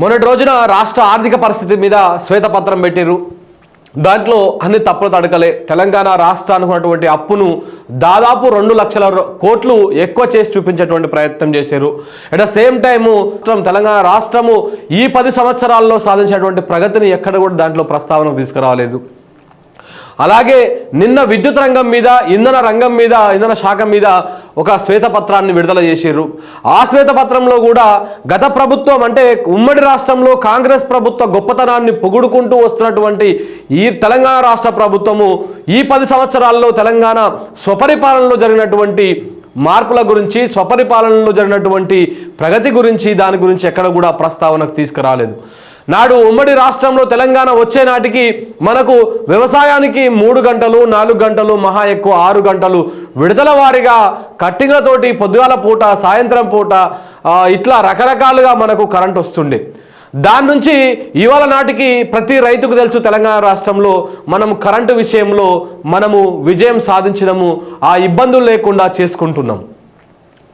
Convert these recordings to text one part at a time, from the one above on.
మొన్నటి రోజున రాష్ట్ర ఆర్థిక పరిస్థితి మీద శ్వేతపత్రం పెట్టిర్రు. దాంట్లో అన్ని తప్పులు తడకలే. తెలంగాణ రాష్ట్రానికి ఉన్నటువంటి అప్పును దాదాపు రెండు లక్షల కోట్లు ఎక్కువ చేసి చూపించేటువంటి ప్రయత్నం చేశారు. At the same time Telangana రాష్ట్రము ఈ పది సంవత్సరాల్లో సాధించినటువంటి ప్రగతిని ఎక్కడ కూడా దాంట్లో ప్రస్తావన తీసుకురాలేదు. అలాగే నిన్న విద్యుత్ రంగం మీద ఇంధన రంగం మీద ఇంధన శాఖ మీద ఒక శ్వేతపత్రాన్ని విడుదల చేసిర్రు. ఆ శ్వేతపత్రంలో కూడా గత ప్రభుత్వం అంటే ఉమ్మడి రాష్ట్రంలో కాంగ్రెస్ ప్రభుత్వ గొప్పతనాన్ని పొగుడుకుంటూ వస్తున్నటువంటి ఈ తెలంగాణ రాష్ట్ర ప్రభుత్వము ఈ పది సంవత్సరాల్లో తెలంగాణ స్వపరిపాలనలో జరిగినటువంటి మార్పుల గురించి స్వపరిపాలనలో జరిగినటువంటి ప్రగతి గురించి దాని గురించి ఎక్కడ కూడా ప్రస్తావనకు తీసుకురాలేదు. నాడు ఉమ్మడి రాష్ట్రంలో తెలంగాణ వచ్చే నాటికి మనకు వ్యవసాయానికి మూడు గంటలు నాలుగు గంటలు మహా ఎక్కువ ఆరు గంటలు విడుదల వారిగా కట్టింగ్లతోటి పొద్దుగాల పూట సాయంత్రం పూట ఇట్లా రకరకాలుగా మనకు కరెంట్ వస్తుండే. దాని నుంచి ఇవాళ నాటికి ప్రతి రైతుకు తెలుసు తెలంగాణ రాష్ట్రంలో మనం కరెంటు విషయంలో మనము విజయం సాధించడము ఆ ఇబ్బందులు లేకుండా చేసుకుంటున్నాం.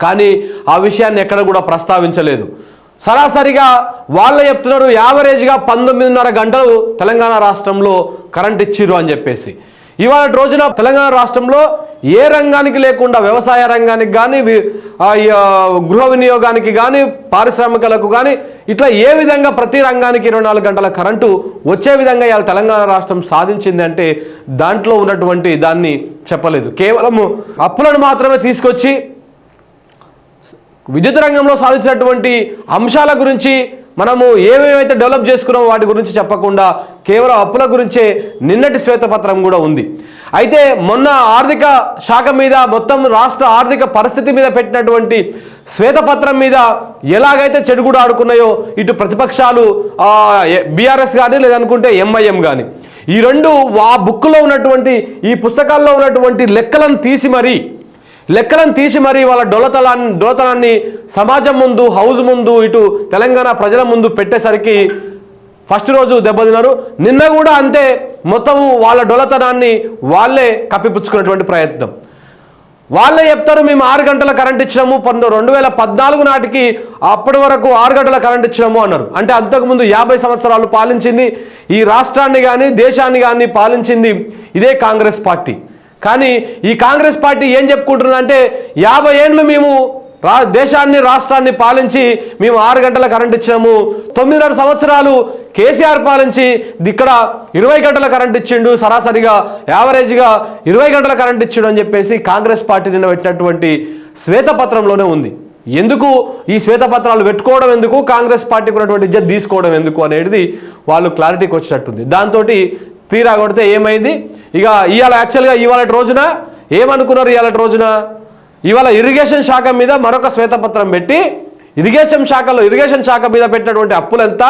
కానీ ఆ విషయాన్ని ఎక్కడ కూడా ప్రస్తావించలేదు. సరాసరిగా వాళ్ళే చెప్తున్నారు యావరేజ్గా పంతొమ్మిదిన్నర గంటలు తెలంగాణ రాష్ట్రంలో కరెంట్ ఇచ్చిర్రు అని చెప్పేసి. ఇవాళ రోజున తెలంగాణ రాష్ట్రంలో ఏ రంగానికి లేకుండా వ్యవసాయ రంగానికి కానీ గృహ వినియోగానికి కానీ పారిశ్రామికలకు కానీ ఇట్లా ఏ విధంగా ప్రతి రంగానికి ఇరవై నాలుగు గంటల కరెంటు వచ్చే విధంగా ఇవాళ తెలంగాణ రాష్ట్రం సాధించింది అంటే దాంట్లో ఉన్నటువంటి దాన్ని చెప్పలేదు. కేవలము అప్పులను మాత్రమే తీసుకొచ్చి విద్యుత్ రంగంలో సాధించినటువంటి అంశాల గురించి మనము ఏమేమైతే డెవలప్ చేసుకున్నామో వాటి గురించి చెప్పకుండా కేవలం అప్పుల గురించే నిన్నటి శ్వేతపత్రం కూడా ఉంది. అయితే మొన్న ఆర్థిక శాఖ మీద మొత్తం రాష్ట్ర ఆర్థిక పరిస్థితి మీద పెట్టినటువంటి శ్వేతపత్రం మీద ఎలాగైతే చెడుగుడు ఆడుకున్నాయో ఇటు ప్రతిపక్షాలు బీఆర్ఎస్ కానీ లేదనుకుంటే ఎంఐఎం కానీ ఈ రెండు ఆ బుక్లో ఉన్నటువంటి ఈ పుస్తకాల్లో ఉన్నటువంటి లెక్కలను తీసి మరీ లెక్కలను తీసి మరి వాళ్ళ డొలతలాన్ని డొలతనాన్ని సమాజం ముందు హౌస్ ముందు ఇటు తెలంగాణ ప్రజల ముందు పెట్టేసరికి ఫస్ట్ రోజు దెబ్బతిన్నారు. నిన్న కూడా అంతే మొత్తం వాళ్ళ డొలతనాన్ని వాళ్ళే కప్పిపుచ్చుకునేటువంటి ప్రయత్నం. వాళ్ళే చెప్తారు మేము ఆరు గంటల కరెంట్ ఇచ్చినాము పంతొమ్మిది రెండు వేల పద్నాలుగు నాటికి అప్పటి వరకు ఆరు గంటల కరెంట్ ఇచ్చినాము అన్నారు. అంటే అంతకుముందు యాభై సంవత్సరాలు పాలించింది ఈ రాష్ట్రాన్ని కానీ దేశాన్ని కానీ పాలించింది ఇదే కాంగ్రెస్ పార్టీ. కానీ ఈ కాంగ్రెస్ పార్టీ ఏం చెప్పుకుంటున్నారంటే యాభై ఏండ్లు మేము రా దేశాన్ని రాష్ట్రాన్ని పాలించి మేము ఆరు గంటల కరెంట్ ఇచ్చాము. తొమ్మిదిన్నర సంవత్సరాలు కేసీఆర్ పాలించి ఇక్కడ ఇరవై గంటల కరెంట్ ఇచ్చిండు. సరాసరిగా యావరేజ్గా ఇరవై గంటల కరెంట్ ఇచ్చిండు అని చెప్పేసి కాంగ్రెస్ పార్టీ నిన్న పెట్టినటువంటి శ్వేతపత్రంలోనే ఉంది. ఎందుకు? ఈ శ్వేతపత్రాలు పెట్టుకోవడం ఎందుకు? కాంగ్రెస్ పార్టీకి ఉన్నటువంటి ఇజ్జత్ తీసుకోవడం ఎందుకు? అనేది వాళ్ళు క్లారిటీకి వచ్చినట్టుంది. దాంతో తీరా కొడితే ఏమైంది? ఇక ఇవాళ యాక్చువల్గా ఇవాళ రోజున ఏమనుకున్నారు ఇవాళ రోజున? ఇవాళ ఇరిగేషన్ శాఖ మీద మరొక శ్వేతపత్రం పెట్టి ఇరిగేషన్ శాఖలో ఇరిగేషన్ శాఖ మీద పెట్టినటువంటి అప్పులెంత?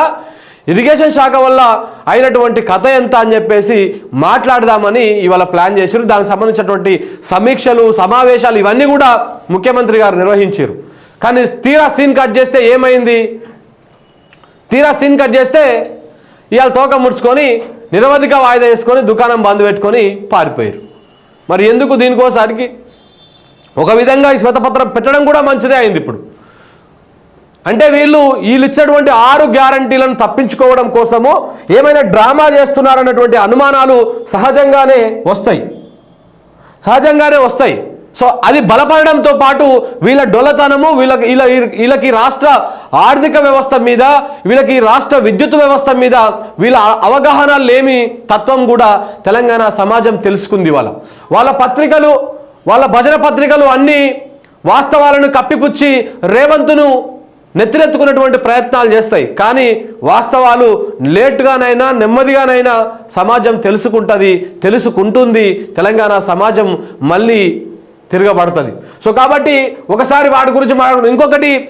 ఇరిగేషన్ శాఖ వల్ల అయినటువంటి కథ ఎంత అని చెప్పేసి మాట్లాడదామని ఇవాళ ప్లాన్ చేశారు దానికి సంబంధించినటువంటి సమీక్షలు సమావేశాలు ఇవన్నీ కూడా ముఖ్యమంత్రి గారు నిర్వహించారు కానీ తీరా సీన్ కట్ చేస్తే ఏమైంది? తీరా సీన్ కట్ చేస్తే ఇవాళ తోక ముడుచుకొని నిరవధిక వాయిదా వేసుకొని దుకాణం బంద్ పెట్టుకొని పారిపోయారు. మరి ఎందుకు దీనికోసారికి? ఒక విధంగా ఈ శ్వేతపత్రం పెట్టడం కూడా మంచిదే అయింది ఇప్పుడు. అంటే వీళ్ళు వీళ్ళు ఇచ్చినటువంటి ఆరు గ్యారంటీలను తప్పించుకోవడం కోసము ఏమైనా డ్రామా చేస్తున్నారన్నటువంటి అనుమానాలు సహజంగానే వస్తాయి. సహజంగానే వస్తాయి. సో అది బలపడడంతో పాటు వీళ్ళ డొలతనము వీళ్ళకి వీళ్ళ వీళ్ళకి రాష్ట్ర ఆర్థిక వ్యవస్థ మీద వీళ్ళకి రాష్ట్ర విద్యుత్ వ్యవస్థ మీద వీళ్ళ అవగాహన లేమి తత్వం కూడా తెలంగాణ సమాజం తెలుసుకుంది వాళ్ళ వాళ్ళ పత్రికలు వాళ్ళ భజన పత్రికలు అన్నీ వాస్తవాలను కప్పిపుచ్చి రేవంత్ను నెత్తినెత్తుకున్నటువంటి ప్రయత్నాలు చేస్తాయి. కానీ వాస్తవాలు లేట్గానైనా నెమ్మదిగానైనా సమాజం తెలుసుకుంటుంది తెలుసుకుంటుంది తెలంగాణ సమాజం. మళ్ళీ తిరగబడుతుంది. సో కాబట్టి ఒకసారి వాటి గురించి మాట్లాడుకుందాం. ఇంకొకటి